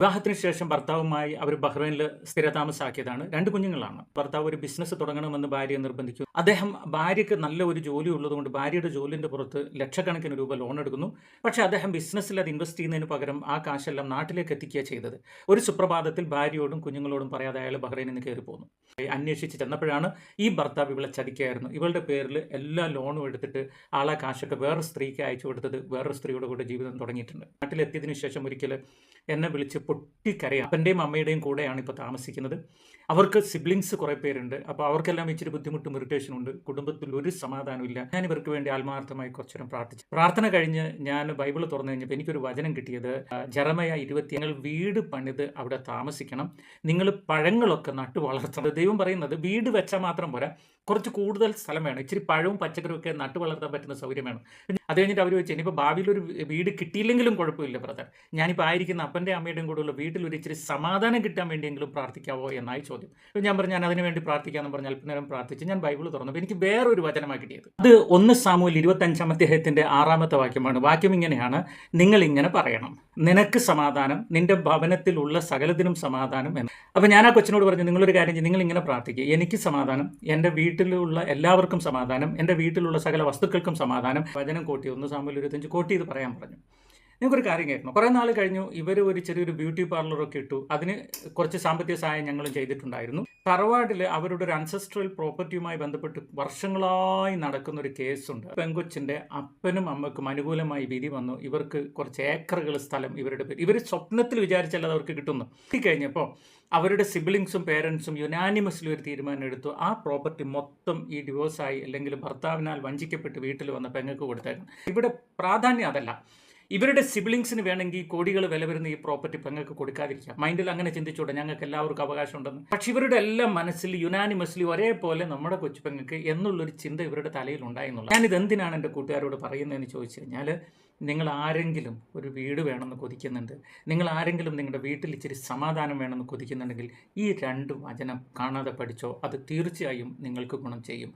വിവാഹത്തിന് ശേഷം ഭർത്താവുമായി അവർ ബഹ്റൈനിൽ സ്ഥിരതാമസാക്കിയതാണ്. രണ്ട് കുഞ്ഞുങ്ങളാണ്. ഭർത്താവ് ഒരു ബിസിനസ് തുടങ്ങണമെന്ന് ഭാര്യയെ നിർബന്ധിച്ചു. അദ്ദേഹം ഭാര്യയ്ക്ക് നല്ല ഒരു ജോലി ഉള്ളതുകൊണ്ട് ഭാര്യയുടെ ജോലിന്റെ പുറത്ത് ലക്ഷക്കണക്കിന് രൂപ ലോൺ എടുക്കുന്നു. പക്ഷേ അദ്ദേഹം ബിസിനസ്സിൽ അത് ഇൻവെസ്റ്റ് ചെയ്യുന്നതിന് പകരം ആ കാശെല്ലാം നാട്ടിലേക്ക് എത്തിക്കുക ചെയ്തത്. ഒരു സുപ്രഭാതത്തിൽ ഭാര്യയോടും കുഞ്ഞുങ്ങളോടും പറയാതെ അയാൾ ബഹ്റൈനിൽ നിന്ന് കയറി പോന്നു. അന്വേഷിച്ച് ചെന്നപ്പോഴാണ് ഈ ഭർത്താവ് ഇവളെ ചതിക്കായിരുന്നു ഇവളുടെ പേരിൽ എല്ലാ ലോണും എടുത്തിട്ട് ആളെ കാശൊക്കെ വേറൊരു സ്ത്രീക്ക് അയച്ചു കൊടുത്തത് വേറൊരു സ്ത്രീയുടെ കൂടെ ജീവിതം തുടങ്ങിയിട്ടുണ്ട്. നാട്ടിലെത്തിയതിനു ശേഷം ഒരിക്കൽ എന്നെ വിളിച്ച് പൊട്ടിക്കരയാം. അപ്പന്റെയും അമ്മയുടെയും കൂടെയാണ് ഇപ്പോൾ താമസിക്കുന്നത്. അവർക്ക് സിബ്ലിങ്സ് കുറേ പേരുണ്ട്. അപ്പോൾ അവർക്കെല്ലാം ഇച്ചിരി ബുദ്ധിമുട്ടും ഇറിറ്റേഷനും ഉണ്ട്. കുടുംബത്തിൽ ഒരു സമാധാനം ഇല്ല. ഞാൻ ഇവർക്ക് വേണ്ടി ആത്മാർത്ഥമായി കുറച്ചേരം പ്രാർത്ഥിച്ചു. പ്രാർത്ഥന കഴിഞ്ഞ് ഞാൻ ബൈബിൾ തുറന്നു കഴിഞ്ഞപ്പോൾ എനിക്കൊരു വചനം കിട്ടിയത് ജറമയ ഇരുപത്തി ഞങ്ങൾ വീട് പണിത് അവിടെ താമസിക്കണം. നിങ്ങൾ പഴങ്ങളൊക്കെ നട്ടു വളർത്തണം. ദൈവം പറയുന്നത് വീട് വെച്ചാൽ മാത്രം പോരാ. കുറച്ച് കൂടുതൽ സ്ഥലം വേണം. ഇച്ചിരി പഴവും പച്ചക്കറിയും ഒക്കെ നട്ടു വളർത്താൻ പറ്റുന്ന സൗകര്യം വേണം. അത് കഴിഞ്ഞിട്ട് അവർ വെച്ച് ഇനിയിപ്പോൾ ഭാവിയിലൊരു വീട് കിട്ടിയില്ലെങ്കിലും കുഴപ്പമില്ല ബ്രദർ ഞാനിപ്പോൾ ആയിരിക്കുന്ന അപ്പന്റെ അമ്മയുടെയും കൂടെയുള്ള വീട്ടിൽ ഒരു ഇച്ചിരി സമാധാനം കിട്ടാൻ വേണ്ടിയെങ്കിലും പ്രാർത്ഥിക്കാവോ എന്നായി ചോദ്യം. അപ്പോൾ ഞാൻ പറഞ്ഞു ഞാൻ അതിനു വേണ്ടി പ്രാർത്ഥിക്കാമെന്ന് പറഞ്ഞ് അല്പനേരം പ്രാർത്ഥിച്ച് ഞാൻ ബൈബിൾ തുറന്നപ്പോൾ എനിക്ക് വേറൊരു വചനമാണ് കിട്ടിയത്. അത് ഒന്ന് സാമൂൽ ഇരുപത്തഞ്ചാം അദ്ദേഹത്തിന്റെ ആറാമത്തെ വാക്യമാണ്. വാക്യം ഇങ്ങനെയാണ്. നിങ്ങൾ ഇങ്ങനെ പറയണം. നിനക്ക് സമാധാനം നിന്റെ ഭവനത്തിലുള്ള സകലത്തിനും സമാധാനം എന്ന്. അപ്പോൾ ഞാൻ ആ കൊച്ചിനോട് പറഞ്ഞു നിങ്ങളൊരു കാര്യം ചെയ്യും നിങ്ങൾ ഇങ്ങനെ പ്രാർത്ഥിക്കുക എനിക്ക് സമാധാനം എന്റെ വീട്ടിലുള്ള എല്ലാവർക്കും സമാധാനം എന്റെ വീട്ടിലുള്ള സകല വസ്തുക്കൾക്കും സമാധാനം. വചനം കോട്ടി ഒന്ന് സാമ്പൽ ഇരുപത്തഞ്ച് കോട്ടി ഇത് പറയാൻ പറഞ്ഞു. നിങ്ങൾക്കൊരു കാര്യം കേൾക്കണം. കുറേ നാൾ കഴിഞ്ഞു ഇവർ ഒരു ചെറിയൊരു ബ്യൂട്ടി പാർലറൊക്കെ ഇട്ടു. അതിന് കുറച്ച് സാമ്പത്തിക സഹായം ഞങ്ങളും ചെയ്തിട്ടുണ്ടായിരുന്നു. തറവാടിൽ അവരുടെ ഒരു അൻസെസ്ട്രൽ പ്രോപ്പർട്ടിയുമായി ബന്ധപ്പെട്ട് വർഷങ്ങളായി നടക്കുന്ന ഒരു കേസുണ്ട്. പെങ്കൊച്ചിന്റെ അപ്പനും അമ്മക്കും അനുകൂലമായി വിധി വന്നു. ഇവർക്ക് കുറച്ച് ഏക്കറുകൾ സ്ഥലം ഇവരുടെ പേര് ഇവർ സ്വപ്നത്തിൽ വിചാരിച്ചല്ലാതെ അവർക്ക് കിട്ടുന്നു. കഴിഞ്ഞപ്പോൾ അവരുടെ സിബിലിങ്സും പേരൻസും യുനാനിമസ്ലി ഒരു തീരുമാനം എടുത്തു. ആ പ്രോപ്പർട്ടി മൊത്തം ഈ ഡിവോഴ്സായി അല്ലെങ്കിൽ ഭർത്താവിനാൽ വഞ്ചിക്കപ്പെട്ട് വീട്ടിൽ വന്ന പെങ്ങൾക്ക് കൊടുത്തേക്കണം. ഇവിടെ പ്രാധാന്യം അതല്ല. ഇവരുടെ സിബിലിങ്സിന് വേണമെങ്കിൽ കോടികൾ വില വരുന്ന ഈ പ്രോപ്പർട്ടി പെങ്ങൾക്ക് കൊടുക്കാതിരിക്കാം. മൈൻഡിൽ അങ്ങനെ ചിന്തിച്ചൂടെ ഞങ്ങൾക്ക് എല്ലാവർക്കും അവകാശം ഉണ്ടെന്ന് പക്ഷെ ഇവരുടെ എല്ലാം മനസ്സിൽ യുനാനിമസ്ലി ഒരേപോലെ നമ്മുടെ കൊച്ചു പെങ്ങൾക്ക് എന്നുള്ളൊരു ചിന്ത ഇവരുടെ തലയിൽ ഉണ്ടായെന്നുള്ളത് ഞാനിത് എന്തിനാണ് എന്റെ കൂട്ടുകാരോട് പറയുന്നതെന്ന് ചോദിച്ചു കഴിഞ്ഞാൽ നിങ്ങൾ ആരെങ്കിലും ഒരു വീട് വേണമെന്ന് കൊതിക്കുന്നുണ്ട് നിങ്ങൾ ആരെങ്കിലും നിങ്ങളുടെ വീട്ടിൽ ഇച്ചിരി സമാധാനം വേണമെന്ന് കൊതിക്കുന്നുണ്ടെങ്കിൽ ഈ രണ്ട് വചനം കാണാതെ പഠിച്ചോ അത് തീർച്ചയായും നിങ്ങൾക്ക് ഗുണം ചെയ്യും.